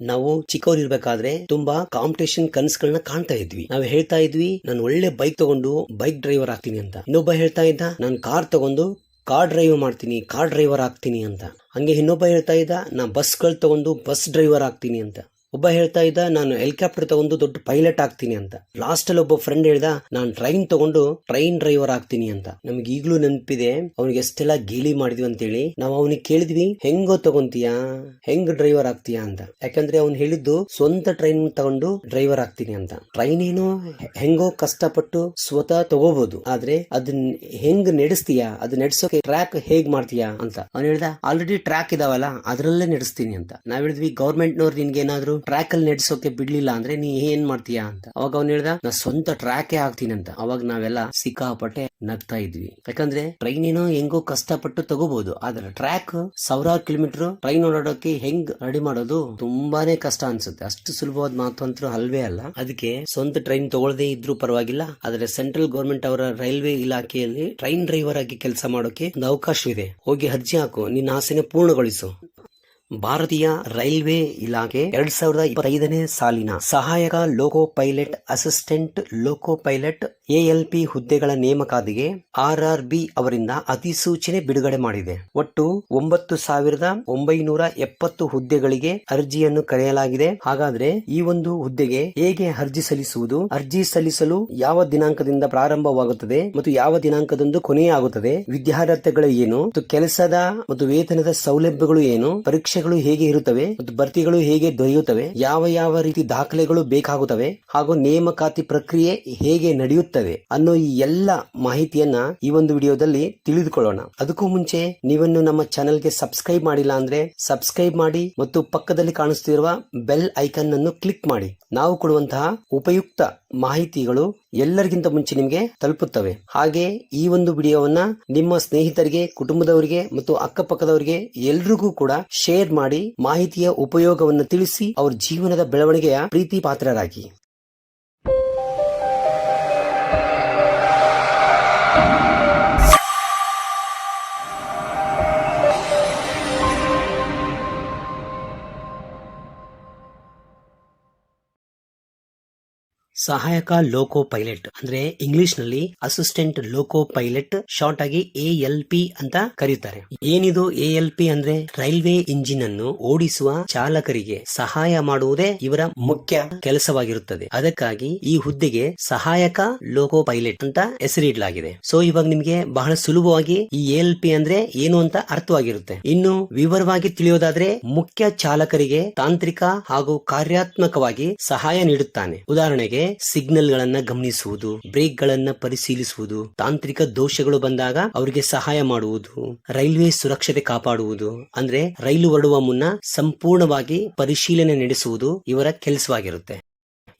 ನಾವು ಚಿಕ್ಕವರಿರ್ಬೇಕಾದ್ರೆ ತುಂಬಾ ಕಾಂಪಿಟೇಷನ್ ಕನಸುಗಳನ್ನ ಕಾಣ್ತಾ ಇದ್ವಿ. ನಾವು ಹೇಳ್ತಾ ಇದ್ವಿ, ನಾನು ಒಳ್ಳೆ ಬೈಕ್ ತಗೊಂಡು ಬೈಕ್ ಡ್ರೈವರ್ ಆಗ್ತೀನಿ ಅಂತ. ಇನ್ನೊಬ್ಬ ಹೇಳ್ತಾ ಇದ್ದ, ನಾನು ಕಾರ್ ತಗೊಂಡು ಕಾರ್ ಡ್ರೈವ್ ಮಾಡ್ತೀನಿ ಕಾರ್ ಡ್ರೈವರ್ ಆಗ್ತೀನಿ ಅಂತ. ಹಂಗೆ ಇನ್ನೊಬ್ಬ ಹೇಳ್ತಾ ಇದ್ದ ನಾ ಬಸ್ಗಳು ತಗೊಂಡು ಬಸ್ ಡ್ರೈವರ್ ಆಗ್ತೀನಿ ಅಂತ. ಒಬ್ಬ ಹೇಳ್ತಾ ಇದ್ದ, ನಾನು ಹೆಲಿಕಾಪ್ಟರ್ ತಗೊಂಡು ದೊಡ್ಡ ಪೈಲಟ್ ಆಗ್ತೀನಿ ಅಂತ. ಲಾಸ್ಟ್ ಅಲ್ಲಿ ಒಬ್ಬ ಫ್ರೆಂಡ್ ಹೇಳ್ದ, ನಾನು ಟ್ರೈನ್ ತಗೊಂಡು ಟ್ರೈನ್ ಡ್ರೈವರ್ ಆಗ್ತೀನಿ ಅಂತ. ನಮ್ಗೆ ಈಗಲೂ ನೆನಪಿದೆ, ಅವ್ನಿಗೆ ಎಷ್ಟೆಲ್ಲ ಗೇಲಿ ಮಾಡಿದ್ವಿ ಅಂತೇಳಿ. ನಾವು ಅವನಿಗೆ ಕೇಳಿದ್ವಿ, ಹೆಂಗೋ ತಗೊಂತೀಯಾ? ಹೆಂಗ್ ಡ್ರೈವರ್ ಆಗ್ತೀಯಾ? ಅಂತ. ಯಾಕಂದ್ರೆ ಅವ್ನು ಹೇಳಿದ್ದು, ಸ್ವಂತ ಟ್ರೈನ್ ತಗೊಂಡು ಡ್ರೈವರ್ ಆಗ್ತೀನಿ ಅಂತ. ಟ್ರೈನ್ ಏನು ಹೆಂಗೋ ಕಷ್ಟಪಟ್ಟು ಸ್ವತಃ ತಗೋಬಹುದು ಆದ್ರೆ ಅದನ್ನ ಹೆಂಗ್ ನಡೆಸ್ತೀಯ? ಅದ್ ನಡೆಸೋಕೆ ಟ್ರ್ಯಾಕ್ ಹೇಗ್ ಮಾಡ್ತೀಯಾ ಅಂತ. ಅವ್ನು ಹೇಳ್ದ, ಆಲ್ರೆಡಿ ಟ್ರ್ಯಾಕ್ ಇದಾವಲ್ಲ, ಅದ್ರಲ್ಲೇ ನಡೆಸ್ತೀನಿ ಅಂತ. ನಾವ್ ಹೇಳಿದ್ವಿ ಗೌರ್ಮೆಂಟ್ ನವ್ರು ನಿನ್ಗೆ ಏನಾದ್ರು ಟ್ರ್ಯಾಕ್ ಅಲ್ಲಿ ನಡೆಸೋಕೆ ಬಿಡ್ಲಿಲ್ಲ ಅಂದ್ರೆ ನೀ ಏನ್ ಮಾಡ್ತೀಯಾ ಅಂತ. ಅವಾಗ ಅವ್ನು ಹೇಳ್ದ, ನಾ ಸ್ವಂತ ಟ್ರ್ಯಾಕೇ ಆಗ್ತೀನಿ ಅಂತ. ಅವಾಗ ನಾವೆಲ್ಲ ಸಿಕ್ಕಾಪಟ್ಟೆ ನಗ್ತಾ ಇದ್ವಿ. ಯಾಕಂದ್ರೆ ಟ್ರೈನ್ ಏನೋ ಹೆಂಗೋ ಕಷ್ಟಪಟ್ಟು ತಗೋಬಹುದು ಆದ್ರೆ ಟ್ರ್ಯಾಕ್ ಸಾವಿರಾರು ಕಿಲೋಮೀಟರ್ ಟ್ರೈನ್ ಓಡಾಡೋಕೆ ಹೆಂಗ್ ರೆಡಿ ಮಾಡೋದು ತುಂಬಾನೇ ಕಷ್ಟ ಅನ್ಸುತ್ತೆ. ಅಷ್ಟು ಸುಲಭವಾದ ಮಾತು ಅಂತೂ ಅಲ್ವೇ ಅಲ್ಲ. ಅದಕ್ಕೆ ಸ್ವಂತ ಟ್ರೈನ್ ತಗೊಳ್ಳದೇ ಇದ್ರೂ ಪರವಾಗಿಲ್ಲ. ಆದ್ರೆ ಸೆಂಟ್ರಲ್ ಗವರ್ಮೆಂಟ್ ಅವರ ರೈಲ್ವೆ ಇಲಾಖೆಯಲ್ಲಿ ಟ್ರೈನ್ ಡ್ರೈವರ್ ಆಗಿ ಕೆಲಸ ಮಾಡೋಕೆ ಒಂದು ಅವಕಾಶವಿದೆ. ಹೋಗಿ ಅರ್ಜಿ ಹಾಕು, ನಿನ್ನ ಆಸೆನೆ ಪೂರ್ಣಗೊಳಿಸು. ಭಾರತೀಯ ರೈಲ್ವೆ ಇಲಾಖೆ ಎರಡ್ ಸಾವಿರದ ಇಪ್ಪತ್ತೈದನೇ ಸಾಲಿನ ಸಹಾಯಕ loco pilot assistant loco pilot ALP ಹುದ್ದೆಗಳ ನೇಮಕಾತಿಗೆ ಆರ್ ಆರ್ ಬಿ ಅವರಿಂದ ಅಧಿಸೂಚನೆ ಬಿಡುಗಡೆ ಮಾಡಿದೆ. ಒಟ್ಟು ಒಂಬತ್ತು ಸಾವಿರದ ಒಂಬೈನೂರ ಎಪ್ಪತ್ತು ಹುದ್ದೆಗಳಿಗೆ ಅರ್ಜಿಯನ್ನು ಕರೆಯಲಾಗಿದೆ. ಹಾಗಾದ್ರೆ ಈ ಒಂದು ಹುದ್ದೆಗೆ ಹೇಗೆ ಅರ್ಜಿ ಸಲ್ಲಿಸುವುದು? ಅರ್ಜಿ ಸಲ್ಲಿಸಲು ಯಾವ ದಿನಾಂಕದಿಂದ ಪ್ರಾರಂಭವಾಗುತ್ತದೆ ಮತ್ತು ಯಾವ ದಿನಾಂಕದಂದು ಕೊನೆಯಾಗುತ್ತದೆ? ವಿದ್ಯಾರ್ಥಿಗಳು ಏನು? ಮತ್ತು ಕೆಲಸದ ಮತ್ತು ವೇತನದ ಸೌಲಭ್ಯಗಳು ಏನು? ಪರೀಕ್ಷೆಗಳು ಹೇಗೆ ಇರುತ್ತವೆ ಮತ್ತು ಭರ್ತಿಗಳು ಹೇಗೆ ದೊರೆಯುತ್ತವೆ? ಯಾವ ಯಾವ ರೀತಿ ದಾಖಲೆಗಳು ಬೇಕಾಗುತ್ತವೆ? ಹಾಗೂ ನೇಮಕಾತಿ ಪ್ರಕ್ರಿಯೆ ಹೇಗೆ ನಡೆಯುತ್ತವೆ? ಅನ್ನೋ ಈ ಎಲ್ಲ ಮಾಹಿತಿಯನ್ನ ಈ ಒಂದು ವಿಡಿಯೋದಲ್ಲಿ ತಿಳಿದುಕೊಳ್ಳೋಣ. ಅದಕ್ಕೂ ಮುಂಚೆ ನೀವನ್ನು ನಮ್ಮ ಚಾನೆಲ್ಗೆ ಸಬ್ಸ್ಕ್ರೈಬ್ ಮಾಡಿಲ್ಲ ಅಂದ್ರೆ ಸಬ್ಸ್ಕ್ರೈಬ್ ಮಾಡಿ ಮತ್ತು ಪಕ್ಕದಲ್ಲಿ ಕಾಣಿಸ್ತಿರುವ ಬೆಲ್ ಐಕನ್ ಅನ್ನು ಕ್ಲಿಕ್ ಮಾಡಿ. ನಾವು ಕೊಡುವಂತಹ ಉಪಯುಕ್ತ ಮಾಹಿತಿಗಳು ಎಲ್ಲರಿಗಿಂತ ಮುಂಚೆ ನಿಮಗೆ ತಲುಪುತ್ತವೆ. ಹಾಗೆ ಈ ಒಂದು ವಿಡಿಯೋವನ್ನ ನಿಮ್ಮ ಸ್ನೇಹಿತರಿಗೆ, ಕುಟುಂಬದವರಿಗೆ ಮತ್ತು ಅಕ್ಕಪಕ್ಕದವರಿಗೆ ಎಲ್ರಿಗೂ ಕೂಡ ಶೇರ್ ಮಾಡಿ ಮಾಹಿತಿಯ ಉಪಯೋಗವನ್ನು ತಿಳಿಸಿ ಅವ್ರ ಜೀವನದ ಬೆಳವಣಿಗೆಯ ಪ್ರೀತಿ ಪಾತ್ರರಾಗಿ. ಸಹಾಯಕ ಲೋಕೋ ಪೈಲಟ್, ಅಂದ್ರೆ ಇಂಗ್ಲಿಷ್ನಲ್ಲಿ ಅಸಿಸ್ಟೆಂಟ್ ಲೋಕೋ ಪೈಲಟ್, ಶಾರ್ಟ್ ಆಗಿ ಎ ಎಲ್ ಪಿ ಅಂತ ಕರೀತಾರೆ. ಏನಿದು ಎ ಎಲ್ ಪಿ ಅಂದ್ರೆ? ರೈಲ್ವೆ ಇಂಜಿನ್ ಅನ್ನು ಓಡಿಸುವ ಚಾಲಕರಿಗೆ ಸಹಾಯ ಮಾಡುವುದೇ ಇವರ ಮುಖ್ಯ ಕೆಲಸವಾಗಿರುತ್ತದೆ. ಅದಕ್ಕಾಗಿ ಈ ಹುದ್ದೆಗೆ ಸಹಾಯಕ ಲೋಕೋ ಪೈಲಟ್ ಅಂತ ಹೆಸರಿಡಲಾಗಿದೆ. ಸೊ, ಇವಾಗ ನಿಮ್ಗೆ ಬಹಳ ಸುಲಭವಾಗಿ ಈ ಎ ಎಲ್ ಪಿ ಅಂದ್ರೆ ಏನು ಅಂತ ಅರ್ಥವಾಗಿರುತ್ತೆ. ಇನ್ನು ವಿವರವಾಗಿ ತಿಳಿಯೋದಾದ್ರೆ, ಮುಖ್ಯ ಚಾಲಕರಿಗೆ ತಾಂತ್ರಿಕ ಹಾಗೂ ಕಾರ್ಯಾತ್ಮಕವಾಗಿ ಸಹಾಯ ನೀಡುತ್ತಾನೆ. ಉದಾಹರಣೆಗೆ ಸಿಗ್ನಲ್ ಗಳನ್ನ ಗಮನಿಸುವುದು ಬ್ರೇಕ್ ಗಳನ್ನ ಪರಿಶೀಲಿಸುವುದು, ತಾಂತ್ರಿಕ ದೋಷಗಳು ಬಂದಾಗ ಅವರಿಗೆ ಸಹಾಯ ಮಾಡುವುದು, ರೈಲ್ವೆ ಸುರಕ್ಷತೆ ಕಾಪಾಡುವುದು, ಅಂದ್ರೆ ರೈಲು ಹೊರಡುವ ಮುನ್ನ ಸಂಪೂರ್ಣವಾಗಿ ಪರಿಶೀಲನೆ ನಡೆಸುವುದು ಇವರ ಕೆಲಸವಾಗಿರುತ್ತೆ.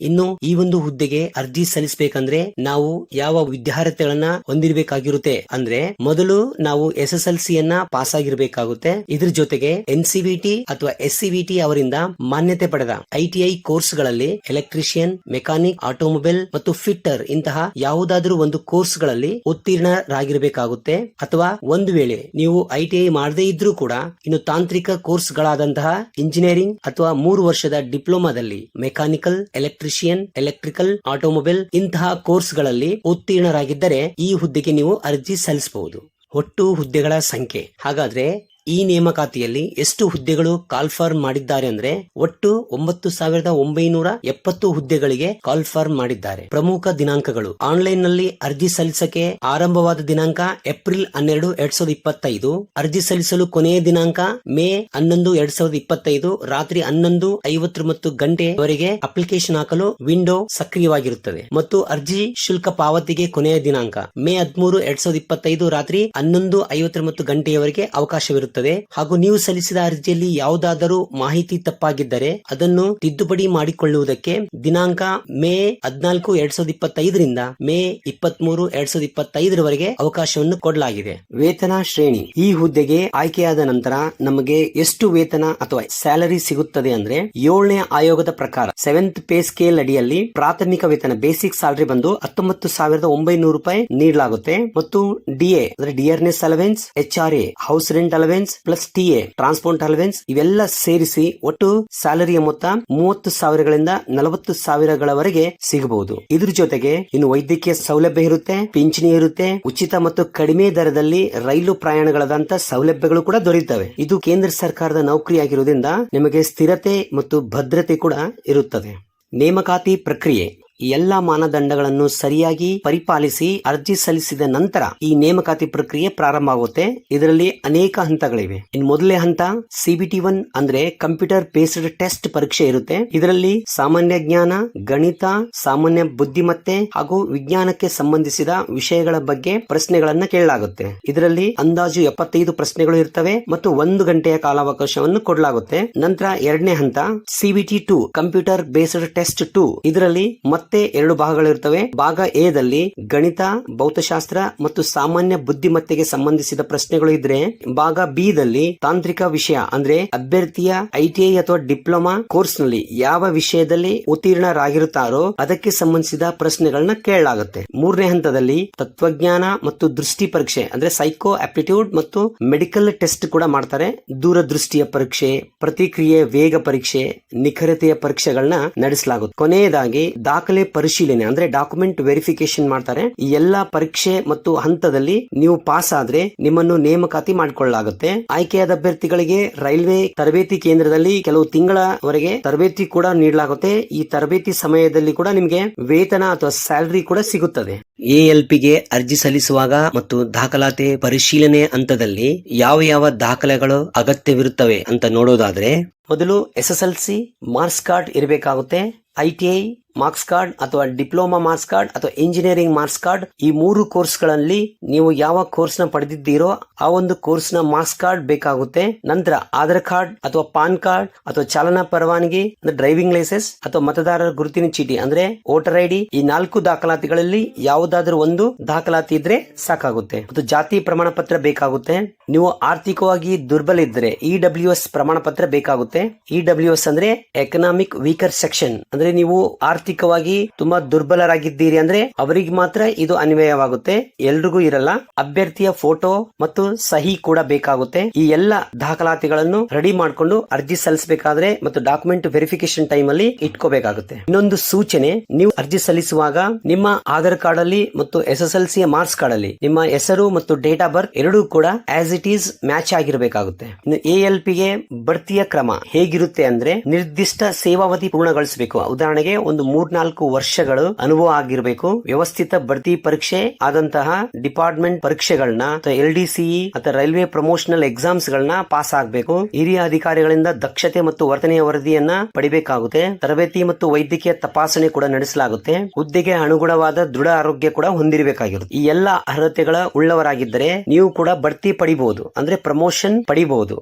ಇನ್ನು ಈ ಒಂದು ಹುದ್ದೆಗೆ ಅರ್ಜಿ ಸಲ್ಲಿಸಬೇಕಂದ್ರೆ ನಾವು ಯಾವ ವಿದ್ಯಾರ್ಥಿಗಳನ್ನ ಹೊಂದಿರಬೇಕಾಗಿರುತ್ತೆ ಅಂದ್ರೆ ಮೊದಲು ನಾವು ಎಸ್ ಎಸ್ ಎಲ್ ಸಿ ಯನ್ನ ಪಾಸ್ ಆಗಿರ್ಬೇಕಾಗುತ್ತೆ ಇದ್ರ ಜೊತೆಗೆ ಎನ್ ಸಿ ಅಥವಾ ಎಸ್ ಸಿ ಅವರಿಂದ ಮಾನ್ಯತೆ ಪಡೆದ ಐಟಿಐ ಕೋರ್ಸ್ಗಳಲ್ಲಿ ಎಲೆಕ್ಟ್ರಿಷಿಯನ್, ಮೆಕ್ಯಾನಿಕ್, ಆಟೋಮೊಬೈಲ್ ಮತ್ತು ಫಿಟ್ಟರ್ ಇಂತಹ ಯಾವುದಾದ್ರೂ ಒಂದು ಕೋರ್ಸ್ಗಳಲ್ಲಿ ಉತ್ತೀರ್ಣರಾಗಿರಬೇಕಾಗುತ್ತೆ. ಅಥವಾ ಒಂದು ವೇಳೆ ನೀವು ಐಟಿಐ ಮಾಡದೇ ಇದ್ರೂ ಕೂಡ ಇನ್ನು ತಾಂತ್ರಿಕ ಕೋರ್ಸ್ ಗಳಾದಂತಹ ಇಂಜಿನಿಯರಿಂಗ್ ಅಥವಾ ಮೂರು ವರ್ಷದ ಡಿಪ್ಲೊಮಾದಲ್ಲಿ ಮೆಕ್ಯಾನಿಕಲ್ ಎಲೆಕ್ಟ್ರಿಷಿಯನ್ ಎಲೆಕ್ಟ್ರಿಕಲ್ ಆಟೋಮೊಬೈಲ್ ಇಂತಹ ಕೋರ್ಸ್ಗಳಲ್ಲಿ ಉತ್ತೀರ್ಣರಾಗಿದ್ದರೆ ಈ ಹುದ್ದೆಗೆ ನೀವು ಅರ್ಜಿ ಸಲ್ಲಿಸಬಹುದು. ಒಟ್ಟು ಹುದ್ದೆಗಳ ಸಂಖ್ಯೆ. ಹಾಗಾದ್ರೆ ಈ ನೇಮಕಾತಿಯಲ್ಲಿ ಎಷ್ಟು ಹುದ್ದೆಗಳು ಕಾಲ್ಫಾರ್ಮ್ ಮಾಡಿದ್ದಾರೆ ಅಂದ್ರೆ ಒಟ್ಟು ಒಂಬತ್ತು ಸಾವಿರದ ಒಂಬೈನೂರ ಎಪ್ಪತ್ತು ಹುದ್ದೆಗಳಿಗೆ ಕಾಲ್ಫಾರ್ಮ್ ಮಾಡಿದ್ದಾರೆ. ಪ್ರಮುಖ ದಿನಾಂಕಗಳು. ಆನ್ಲೈನ್ನಲ್ಲಿ ಅರ್ಜಿ ಸಲ್ಲಿಸಕ್ಕೆ ಆರಂಭವಾದ ದಿನಾಂಕ ಏಪ್ರಿಲ್ ಹನ್ನೆರಡು, ಎರಡ್ ಸಾವಿರದ ಇಪ್ಪತ್ತೈದು. ಅರ್ಜಿ ಸಲ್ಲಿಸಲು ಕೊನೆಯ ದಿನಾಂಕ ಮೇ ಹನ್ನೊಂದು, ಎರಡ್ ಸಾವಿರದ ಇಪ್ಪತ್ತೈದು. ರಾತ್ರಿ ಹನ್ನೊಂದು ಐವತ್ತು ಮತ್ತು ಗಂಟೆವರೆಗೆ ಅಪ್ಲಿಕೇಶನ್ ಹಾಕಲು ವಿಂಡೋ ಸಕ್ರಿಯವಾಗಿರುತ್ತದೆ. ಮತ್ತು ಅರ್ಜಿ ಶುಲ್ಕ ಪಾವತಿಗೆ ಕೊನೆಯ ದಿನಾಂಕ ಮೇ ಹದಿಮೂರು, ಎರಡ್ ಸಾವಿರದ ಇಪ್ಪತ್ತೈದು ರಾತ್ರಿ ಹನ್ನೊಂದು ಐವತ್ತು ಮತ್ತು ಗಂಟೆಯವರೆಗೆ ಅವಕಾಶವಿರುತ್ತದೆ. ಹಾಗೂ ನೀವು ಸಲ್ಲಿಸಿದ ಅರ್ಜಿಯಲ್ಲಿ ಯಾವುದಾದರೂ ಮಾಹಿತಿ ತಪ್ಪಾಗಿದ್ದರೆ ಅದನ್ನು ತಿದ್ದುಪಡಿ ಮಾಡಿಕೊಳ್ಳುವುದಕ್ಕೆ ದಿನಾಂಕ ಮೇ ಹದಿನಾಲ್ಕು ಎರಡ್ ಸಾವಿರದ ಇಪ್ಪತ್ತೈದರಿಂದ ಮೇ ಇಪ್ಪತ್ತ್ ಮೂರು ಎರಡ್ ಸಾವಿರದ ಇಪ್ಪತ್ತೈದರವರೆಗೆ ಅವಕಾಶವನ್ನು ಕೊಡಲಾಗಿದೆ. ವೇತನ ಶ್ರೇಣಿ. ಈ ಹುದ್ದೆಗೆ ಆಯ್ಕೆಯಾದ ನಂತರ ನಮಗೆ ಎಷ್ಟು ವೇತನ ಅಥವಾ ಸ್ಯಾಲರಿ ಸಿಗುತ್ತದೆ ಅಂದ್ರೆ ಏಳನೇ ಆಯೋಗದ ಪ್ರಕಾರ ಸೆವೆಂತ್ ಪೇ ಸ್ಕೇಲ್ ಅಡಿಯಲ್ಲಿ ಪ್ರಾಥಮಿಕ ವೇತನ ಬೇಸಿಕ್ ಸ್ಯಾಲರಿ ಬಂದು ಹತ್ತೊಂಬತ್ತು ಸಾವಿರದ ಒಂಬೈನೂರು ರೂಪಾಯಿ ನೀಡಲಾಗುತ್ತೆ. ಮತ್ತು ಡಿಎ ಅಂದ್ರೆ dearness allowance H R A house rent allowance allowance plus T A transport allowance ಇವೆಲ್ಲ ಸೇರಿಸಿ ಒಟ್ಟು ಸ್ಯಾಲರಿಯ ಮೊತ್ತ ಮೂವತ್ತು ಸಾವಿರಗಳಿಂದ ನಲವತ್ತು ಸಾವಿರಗಳವರೆಗೆ ಸಿಗಬಹುದು. ಇದ್ರ ಜೊತೆಗೆ ಇನ್ನು ವೈದ್ಯಕೀಯ ಸೌಲಭ್ಯ ಇರುತ್ತೆ, ಪಿಂಚಣಿ ಇರುತ್ತೆ, ಉಚಿತ ಮತ್ತು ಕಡಿಮೆ ದರದಲ್ಲಿ ರೈಲು ಪ್ರಯಾಣಗಳಾದಂತಹ ಸೌಲಭ್ಯಗಳು ಕೂಡ ದೊರೆಯುತ್ತವೆ. ಇದು ಕೇಂದ್ರ ಸರ್ಕಾರದ ನೌಕರಿಯಾಗಿರುವುದರಿಂದ ನಿಮಗೆ ಸ್ಥಿರತೆ ಮತ್ತು ಭದ್ರತೆ ಕೂಡ ಇರುತ್ತದೆ. ನೇಮಕಾತಿ ಪ್ರಕ್ರಿಯೆ. ಎಲ್ಲಾ ಮಾನದಂಡಗಳನ್ನು ಸರಿಯಾಗಿ ಪರಿಪಾಲಿಸಿ ಅರ್ಜಿ ಸಲ್ಲಿಸಿದ ನಂತರ ಈ ನೇಮಕಾತಿ ಪ್ರಕ್ರಿಯೆ ಪ್ರಾರಂಭ ಆಗುತ್ತೆ ಇದರಲ್ಲಿ ಅನೇಕ ಹಂತಗಳಿವೆ. ಇನ್ ಮೊದಲೇ ಹಂತ ಸಿಬಿಟಿ ಒನ್ ಅಂದ್ರೆ ಕಂಪ್ಯೂಟರ್ ಬೇಸ್ಡ್ ಟೆಸ್ಟ್ ಪರೀಕ್ಷೆ ಇರುತ್ತೆ. ಇದರಲ್ಲಿ ಸಾಮಾನ್ಯ ಜ್ಞಾನ, ಗಣಿತ, ಸಾಮಾನ್ಯ ಬುದ್ಧಿಮತ್ತೆ ಹಾಗೂ ವಿಜ್ಞಾನಕ್ಕೆ ಸಂಬಂಧಿಸಿದ ವಿಷಯಗಳ ಬಗ್ಗೆ ಪ್ರಶ್ನೆಗಳನ್ನ ಕೇಳಲಾಗುತ್ತೆ. ಇದರಲ್ಲಿ ಅಂದಾಜು ಎಪ್ಪತ್ತೈದು ಪ್ರಶ್ನೆಗಳು ಇರ್ತವೆ ಮತ್ತು ಒಂದು ಗಂಟೆಯ ಕಾಲಾವಕಾಶವನ್ನು ಕೊಡಲಾಗುತ್ತೆ. ನಂತರ ಎರಡನೇ ಹಂತ CBT two computer based test two ಇದರಲ್ಲಿ ಮತ್ತೆ ಎರಡು ಭಾಗಗಳಿರ್ತವೆ ಭಾಗ ಎ ದಲ್ಲಿ ಗಣಿತ, ಭೌತಶಾಸ್ತ್ರ ಮತ್ತು ಸಾಮಾನ್ಯ ಬುದ್ಧಿಮತ್ತೆಗೆ ಸಂಬಂಧಿಸಿದ ಪ್ರಶ್ನೆಗಳು ಇದ್ರೆ, ಭಾಗ ಬಿ ದಲ್ಲಿ ತಾಂತ್ರಿಕ ವಿಷಯ ಅಂದ್ರೆ ಅಭ್ಯರ್ಥಿಯ ಐಟಿಐ ಅಥವಾ ಡಿಪ್ಲೊಮಾ ಕೋರ್ಸ್ನಲ್ಲಿ ಯಾವ ವಿಷಯದಲ್ಲಿ ಉತ್ತೀರ್ಣರಾಗಿರುತ್ತಾರೋ ಅದಕ್ಕೆ ಸಂಬಂಧಿಸಿದ ಪ್ರಶ್ನೆಗಳನ್ನ ಕೇಳಲಾಗುತ್ತೆ. ಮೂರನೇ ಹಂತದಲ್ಲಿ ತತ್ವಜ್ಞಾನ ಮತ್ತು ದೃಷ್ಟಿ ಪರೀಕ್ಷೆ ಅಂದ್ರೆ ಸೈಕೋ ಆಪ್ಟಿಟ್ಯೂಡ್ ಮತ್ತು ಮೆಡಿಕಲ್ ಟೆಸ್ಟ್ ಕೂಡ ಮಾಡ್ತಾರೆ. ದೂರದೃಷ್ಟಿಯ ಪರೀಕ್ಷೆ, ಪ್ರತಿಕ್ರಿಯೆ ವೇಗ ಪರೀಕ್ಷೆ, ನಿಖರತೆಯ ಪರೀಕ್ಷೆಗಳನ್ನ ನಡೆಸಲಾಗುತ್ತೆ. ಕೊನೆಯದಾಗಿ ದಾಖಲೆ ಪರಿಶೀಲನೆ, ಅಂದ್ರೆ ಡಾಕ್ಯುಮೆಂಟ್ ವೆರಿಫಿಕೇಶನ್ ಮಾಡ್ತಾರೆ. ಈ ಎಲ್ಲಾ ಪರೀಕ್ಷೆ ಮತ್ತು ಹಂತದಲ್ಲಿ ನೀವು ಪಾಸ್ ಆದ್ರೆ ನಿಮ್ಮನ್ನು ನೇಮಕಾತಿ ಮಾಡಿಕೊಳ್ಳಲಾಗುತ್ತೆ. ಆಯ್ಕೆಯಾದ ಅಭ್ಯರ್ಥಿಗಳಿಗೆ ರೈಲ್ವೆ ತರಬೇತಿ ಕೇಂದ್ರದಲ್ಲಿ ಕೆಲವು ತಿಂಗಳವರೆಗೆ ತರಬೇತಿ ಕೂಡ ನೀಡಲಾಗುತ್ತೆ. ಈ ತರಬೇತಿ ಸಮಯದಲ್ಲಿ ಕೂಡ ನಿಮಗೆ ವೇತನ ಅಥವಾ ಸ್ಯಾಲರಿ ಕೂಡ ಸಿಗುತ್ತದೆ. ಎಎಲ್ಪಿಗೆ ಅರ್ಜಿ ಸಲ್ಲಿಸುವಾಗ ಮತ್ತು ದಾಖಲಾತಿ ಪರಿಶೀಲನೆ ಹಂತದಲ್ಲಿ ಯಾವ ಯಾವ ದಾಖಲೆಗಳು ಅಗತ್ಯವಿರುತ್ತವೆ ಅಂತ ನೋಡೋದಾದ್ರೆ, ಮೊದಲು S S L C, marks card ಇರಬೇಕಾಗುತ್ತೆ. ಐಟಿಐ ಮಾರ್ಕ್ಸ್ ಕಾರ್ಡ್ ಅಥವಾ ಡಿಪ್ಲೊಮಾ ಮಾರ್ಕ್ಸ್ ಕಾರ್ಡ್ ಅಥವಾ ಇಂಜಿನಿಯರಿಂಗ್ ಮಾರ್ಕ್ಸ್ ಕಾರ್ಡ್, ಈ ಮೂರು ಕೋರ್ಸ್ಗಳಲ್ಲಿ ನೀವು ಯಾವ ಕೋರ್ಸ್ನ ಪಡೆದಿದ್ದೀರೋ ಆ ಒಂದು ಕೋರ್ಸ್ನ ಮಾರ್ಕ್ಸ್ ಕಾರ್ಡ್ ಬೇಕಾಗುತ್ತೆ. ನಂತರ ಆಧಾರ್ ಕಾರ್ಡ್ ಅಥವಾ ಪಾನ್ ಕಾರ್ಡ್ ಅಥವಾ ಚಾಲನಾ ಪರವಾನಗಿ, ಅಂದ್ರೆ ಡ್ರೈವಿಂಗ್ ಲೈಸೆನ್ಸ್ ಅಥವಾ ಮತದಾರರ ಗುರುತಿನ ಚೀಟಿ, ಅಂದ್ರೆ ವೋಟರ್ ಐಡಿ, ಈ ನಾಲ್ಕು ದಾಖಲಾತಿಗಳಲ್ಲಿ ಯಾವುದಾದ್ರೂ ಒಂದು ದಾಖಲಾತಿ ಇದ್ರೆ ಸಾಕಾಗುತ್ತೆ. ಮತ್ತು ಜಾತಿ ಪ್ರಮಾಣ ಪತ್ರ ಬೇಕಾಗುತ್ತೆ. ನೀವು ಆರ್ಥಿಕವಾಗಿ ದುರ್ಬಲ ಇದ್ರೆ ಇ ಡಬ್ಲ್ಯೂ ಎಸ್ ಪ್ರಮಾಣ ಪತ್ರ ಬೇಕಾಗುತ್ತೆ. ಇ ಡಬ್ಲ್ಯೂ ಎಸ್ ಅಂದ್ರೆ ಎಕನಾಮಿಕ್ ವೀಕರ್ ಸೆಕ್ಷನ್ ಅಂದ್ರೆ ನೀವು ಆರ್ಥಿಕವಾಗಿ ತುಂಬಾ ದುರ್ಬಲರಾಗಿದ್ದೀರಿ ಅಂದ್ರೆ ಅವರಿಗೆ ಮಾತ್ರ ಇದು ಅನ್ವಯವಾಗುತ್ತೆ. ಎಲ್ರಿಗೂ ಇರಲ್ಲ. ಅಭ್ಯರ್ಥಿಯ ಫೋಟೋ ಮತ್ತು ಸಹಿ ಕೂಡ ಬೇಕಾಗುತ್ತೆ. ಈ ಎಲ್ಲ ದಾಖಲಾತಿಗಳನ್ನು ರೆಡಿ ಮಾಡಿಕೊಂಡು ಅರ್ಜಿ ಸಲ್ಲಿಸಬೇಕಾದ್ರೆ ಮತ್ತು ಡಾಕ್ಯುಮೆಂಟ್ ವೆರಿಫಿಕೇಶನ್ ಟೈಮ್ ಅಲ್ಲಿ ಇಟ್ಕೋಬೇಕಾಗುತ್ತೆ. ಇನ್ನೊಂದು ಸೂಚನೆ, ನೀವು ಅರ್ಜಿ ಸಲ್ಲಿಸುವಾಗ ನಿಮ್ಮ ಆಧಾರ್ ಕಾರ್ಡ್ ಅಲ್ಲಿ ಮತ್ತು S S L C marks card ಅಲ್ಲಿ ನಿಮ್ಮ ಹೆಸರು ಮತ್ತು ಡೇಟ್ ಆಫ್ ಬರ್ತ್ ಎರಡೂ ಕೂಡ ಆಸ್ ಇಟ್ ಈಸ್ ಮ್ಯಾಚ್ ಆಗಿರಬೇಕಾಗುತ್ತೆ. ಎ ಎಲ್ ಪಿಗೆ ಬಡ್ತಿಯ ಕ್ರಮ ಹೇಗಿರುತ್ತೆ ಅಂದ್ರೆ ನಿರ್ದಿಷ್ಟ ಸೇವಾವಧಿ ಪೂರ್ಣಗೊಳಿಸಬೇಕು. ಉದಾಹರಣೆಗೆ ಒಂದು ಮೂರ್ನಾಲ್ಕು ವರ್ಷಗಳು ಅನುಭವ ಆಗಿರಬೇಕು. ವ್ಯವಸ್ಥಿತ ಬಡ್ತಿ ಪರೀಕ್ಷೆ ಆದಂತಹ ಡಿಪಾರ್ಟ್ಮೆಂಟ್ ಪರೀಕ್ಷೆಗಳನ್ನ ಎಲ್ ಡಿ ಸಿಇ ಅಥವಾ ರೈಲ್ವೆ ಪ್ರಮೋಷನಲ್ ಎಕ್ಸಾಮ್ಸ್ ಗಳನ್ನ ಪಾಸ್ ಆಗಬೇಕು. ಹಿರಿಯ ಅಧಿಕಾರಿಗಳಿಂದ ದಕ್ಷತೆ ಮತ್ತು ವರ್ತನೆಯ ವರದಿಯನ್ನ ಪಡಿಬೇಕಾಗುತ್ತೆ. ತರಬೇತಿ ಮತ್ತು ವೈದ್ಯಕೀಯ ತಪಾಸಣೆ ಕೂಡ ನಡೆಸಲಾಗುತ್ತೆ. ಹುದ್ದೆಗೆ ಅನುಗುಣವಾದ ದೃಢ ಆರೋಗ್ಯ ಕೂಡ ಹೊಂದಿರಬೇಕಾಗಿರುತ್ತೆ. ಈ ಎಲ್ಲ ಅರ್ಹತೆಗಳ ಉಳ್ಳವರಾಗಿದ್ದರೆ ನೀವು ಕೂಡ ಬಡ್ತಿ ಪಡಿಬಹುದು ಅಂದ್ರೆ ಪ್ರಮೋಷನ್ ಪಡಿಬಹುದು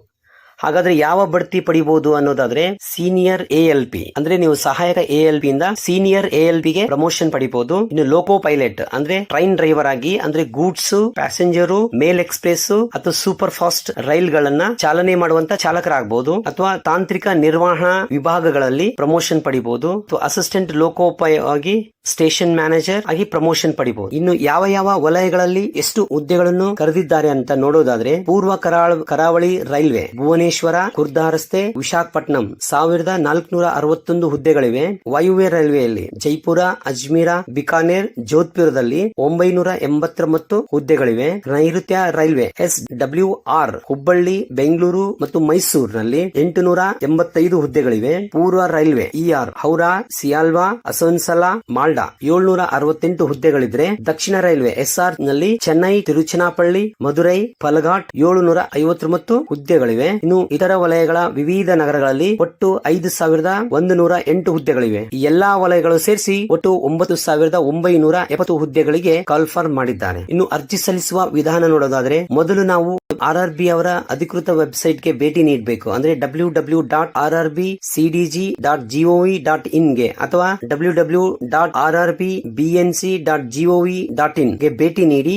ಹಾಗಾದ್ರೆ ಯಾವ ಬಡ್ತಿ ಪಡಿಬಹುದು ಅನ್ನೋದಾದ್ರೆ ಸೀನಿಯರ್ ಎ ಎಲ್ ಪಿ ಅಂದ್ರೆ ನೀವು ಸಹಾಯಕ ಎ ಎಲ್ ಪಿ ಇಂದ ಸೀನಿಯರ್ ಎ ಎಲ್ ಪಿಗೆ ಪ್ರಮೋಷನ್ ಪಡಿಬಹುದು ಇನ್ನು ಲೋಕೋ ಪೈಲಟ್ ಅಂದ್ರೆ ಟ್ರೈನ್ ಡ್ರೈವರ್ ಆಗಿ, ಅಂದ್ರೆ ಗೂಡ್ಸ್ ಪ್ಯಾಸೆಂಜರು ಮೇಲ್ ಎಕ್ಸ್ಪ್ರೆಸ್ ಅಥವಾ ಸೂಪರ್ ಫಾಸ್ಟ್ ರೈಲ್ ಗಳನ್ನ ಚಾಲನೆ ಮಾಡುವಂತ ಚಾಲಕರಾಗಬಹುದು ಅಥವಾ ತಾಂತ್ರಿಕ ನಿರ್ವಹಣಾ ವಿಭಾಗಗಳಲ್ಲಿ ಪ್ರಮೋಷನ್ ಪಡಿಬಹುದು ಅಸಿಸ್ಟೆಂಟ್ ಲೋಕೋಪಾಯವಾಗಿ ಆಗಿ ಸ್ಟೇಷನ್ ಮ್ಯಾನೇಜರ್ ಆಗಿ ಪ್ರಮೋಷನ್ ಪಡಿಬಹುದು ಇನ್ನು ಯಾವ ಯಾವ ವಲಯಗಳಲ್ಲಿ ಎಷ್ಟು ಹುದ್ದೆಗಳನ್ನು ಕರೆದಿದ್ದಾರೆ ಅಂತ ನೋಡೋದಾದ್ರೆ, ಪೂರ್ವ ಕರಾವಳಿ ರೈಲ್ವೆ, ಭುವನೇಶ್ವರ, ಖುರ್ದಾ ರಸ್ತೆ ವಿಶಾಖಪಟ್ಟಣಂ ಸಾವಿರದ ನಾಲ್ಕುನೂರ ಅರವತ್ತೊಂದು ಹುದ್ದೆಗಳಿವೆ. ವಾಯುವ್ಯ ರೈಲ್ವೆಯಲ್ಲಿ ಜೈಪುರ, ಅಜ್ಮೀರ, ಬಿಕಾನೇರ್, ಜೋಧ್ಪುರದಲ್ಲಿ ಒಂಬೈನೂರ ಎಂಬತ್ತೊಂಬತ್ತು ಹುದ್ದೆಗಳಿವೆ. ನೈಋತ್ಯ railway S W R Hubballi, Bengaluru ಮತ್ತು ಮೈಸೂರಿನಲ್ಲಿ ಎಂಟುನೂರ ಎಂಬತ್ತೈದು ಹುದ್ದೆಗಳಿವೆ. ಪೂರ್ವ railway E R Howrah, Sealdah, Asansol Malda ಏಳ್ನೂರ ಅರವತ್ತೆಂಟು ಹುದ್ದೆಗಳಿದ್ರೆ ದಕ್ಷಿಣ ರೈಲ್ವೆ ಎಸ್ಆರ್ನಲ್ಲಿ ಚೆನ್ನೈ, ತಿರುಚನಾಪಳ್ಳಿ, ಮಧುರೈ, ಪಲಘಾಟ್ ಏಳುನೂರ ಐವತ್ತೊಂಬತ್ತು ಹುದ್ದೆಗಳಿವೆ. ಇನ್ನು ಇತರ ವಲಯಗಳ ವಿವಿಧ ನಗರಗಳಲ್ಲಿ ಒಟ್ಟು ಐದು ಸಾವಿರದ ಒಂದು ನೂರ ಎಂಟು ಹುದ್ದೆಗಳಿವೆ. ಈ ಎಲ್ಲಾ ವಲಯಗಳು ಸೇರಿಸಿ ಒಟ್ಟು ಒಂಬತ್ತು ಸಾವಿರದ ಒಂಬೈನೂರ ಎಪ್ಪತ್ತು ಹುದ್ದೆಗಳಿಗೆ ಕಾಲ್ಫಾರ್ಮ್ ಮಾಡಿದ್ದಾರೆ. ಇನ್ನು ಅರ್ಜಿ ಸಲ್ಲಿಸುವ ವಿಧಾನ ನೋಡೋದಾದ್ರೆ ಮೊದಲು ನಾವು ಆರ್ ಆರ್ ಬಿ ಅವರ ಅಧಿಕೃತ ವೆಬ್ಸೈಟ್ಗೆ ಭೇಟಿ ನೀಡಬೇಕು. ಅಂದ್ರೆ W W dot R R B CDG dot GOV dot ಇನ್ಗೆ ಅಥವಾ W W dot R R B BN C dot GOV dot ಇನ್ಗೆ ಭೇಟಿ ನೀಡಿ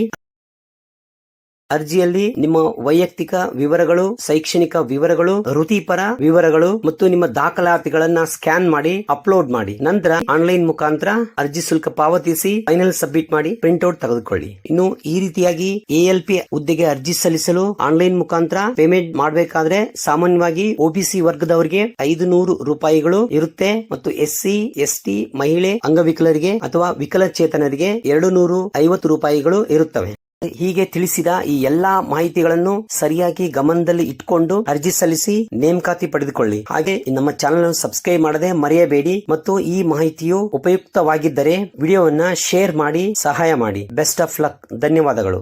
ಅರ್ಜಿಯಲ್ಲಿ ನಿಮ್ಮ ವೈಯಕ್ತಿಕ ವಿವರಗಳು, ಶೈಕ್ಷಣಿಕ ವಿವರಗಳು, ವೃತ್ತಿಪರ ವಿವರಗಳು ಮತ್ತು ನಿಮ್ಮ ದಾಖಲಾತಿಗಳನ್ನ ಸ್ಕ್ಯಾನ್ ಮಾಡಿ, ಅಪ್ಲೋಡ್ ಮಾಡಿ. ನಂತರ ಆನ್ಲೈನ್ ಮುಖಾಂತರ ಅರ್ಜಿ ಶುಲ್ಕ ಪಾವತಿಸಿ, ಫೈನಲ್ ಸಬ್ಮಿಟ್ ಮಾಡಿ, ಪ್ರಿಂಟ್ಔಟ್ ತೆಗೆದುಕೊಳ್ಳಿ. ಇನ್ನು ಈ ರೀತಿಯಾಗಿ ಎಎಲ್ ಪಿ ಹುದ್ದೆಗೆ ಅರ್ಜಿ ಸಲ್ಲಿಸಲು ಆನ್ಲೈನ್ ಮುಖಾಂತರ ಪೇಮೆಂಟ್ ಮಾಡಬೇಕಾದ್ರೆ ಸಾಮಾನ್ಯವಾಗಿ ಒಬಿಸಿ ವರ್ಗದವರಿಗೆ ಐದು ನೂರು ರೂಪಾಯಿಗಳು ಇರುತ್ತೆ ಮತ್ತು ಎಸ್ ಸಿ, ಎಸ್ ಟಿ ಮಹಿಳೆ ಅಂಗವಿಕಲರಿಗೆ ಅಥವಾ ವಿಕಲಚೇತನರಿಗೆ ಎರಡು ನೂರು ಐವತ್ತು ರೂಪಾಯಿಗಳು ಇರುತ್ತವೆ. ಹೀಗೆ ತಿಳಿಸಿದ ಈ ಎಲ್ಲಾ ಮಾಹಿತಿಗಳನ್ನು ಸರಿಯಾಗಿ ಗಮನದಲ್ಲಿ ಇಟ್ಕೊಂಡು ಅರ್ಜಿ ಸಲ್ಲಿಸಿ ನೇಮಕಾತಿ ಪಡೆದುಕೊಳ್ಳಿ. ಹಾಗೆ ನಮ್ಮ ಚಾನೆಲ್ ಅನ್ನು ಸಬ್ಸ್ಕ್ರೈಬ್ ಮಾಡದೆ ಮರೆಯಬೇಡಿ ಮತ್ತು ಈ ಮಾಹಿತಿಯು ಉಪಯುಕ್ತವಾಗಿದ್ದರೆ ವಿಡಿಯೋವನ್ನ ಶೇರ್ ಮಾಡಿ, ಸಹಾಯ ಮಾಡಿ. Best of luck. ಧನ್ಯವಾದಗಳು.